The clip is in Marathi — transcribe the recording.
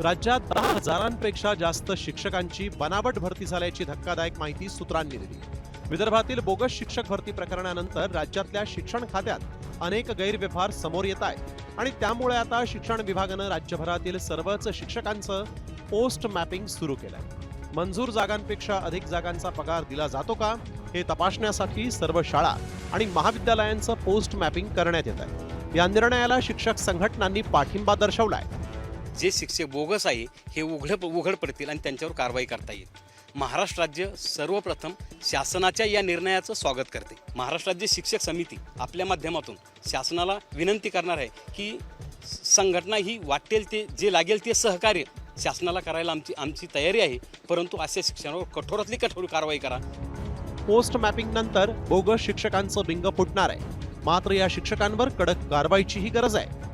राज्यात दहा हजारांपेक्षा जास्त शिक्षकांची बनावट भरती झाल्याची धक्कादायक माहिती सूत्रांनी दिली. विदर्भातील बोगस शिक्षक भरती प्रकरणानंतर राज्यातल्या शिक्षण खात्यात अनेक गैरव्यवहार समोर येत आहेत आणि त्यामुळे आता शिक्षण विभागानं राज्यभरातील सर्वच शिक्षकांचं पोस्ट मॅपिंग सुरू केलंय. मंजूर जागांपेक्षा अधिक जागांचा पगार दिला जातो का हे तपासण्यासाठी सर्व शाळा आणि महाविद्यालयांचं पोस्ट मॅपिंग करण्यात येत आहे. या निर्णयाला शिक्षक संघटनांनी पाठिंबा दर्शवलाय. जे शिक्षक बोगस आहे हे उघड उघड पडतील आणि त्यांच्यावर कारवाई करता येईल. महाराष्ट्र राज्य सर्वप्रथम शासनाच्या या निर्णयाचं स्वागत करते. महाराष्ट्र राज्य शिक्षक समिती आपल्या माध्यमातून शासनाला विनंती करणार आहे की संघटना ही वाटेल ते जे लागेल ते सहकार्य शासनाला करायला आमची आमची तयारी आहे. परंतु अशा शिक्षणावर कठोरातली कठोर कारवाई करा. पोस्ट मॅपिंग नंतर बोगस शिक्षकांचं बिंग फुटणार आहे. मात्र या शिक्षकांवर कडक कारवाईचीही गरज आहे.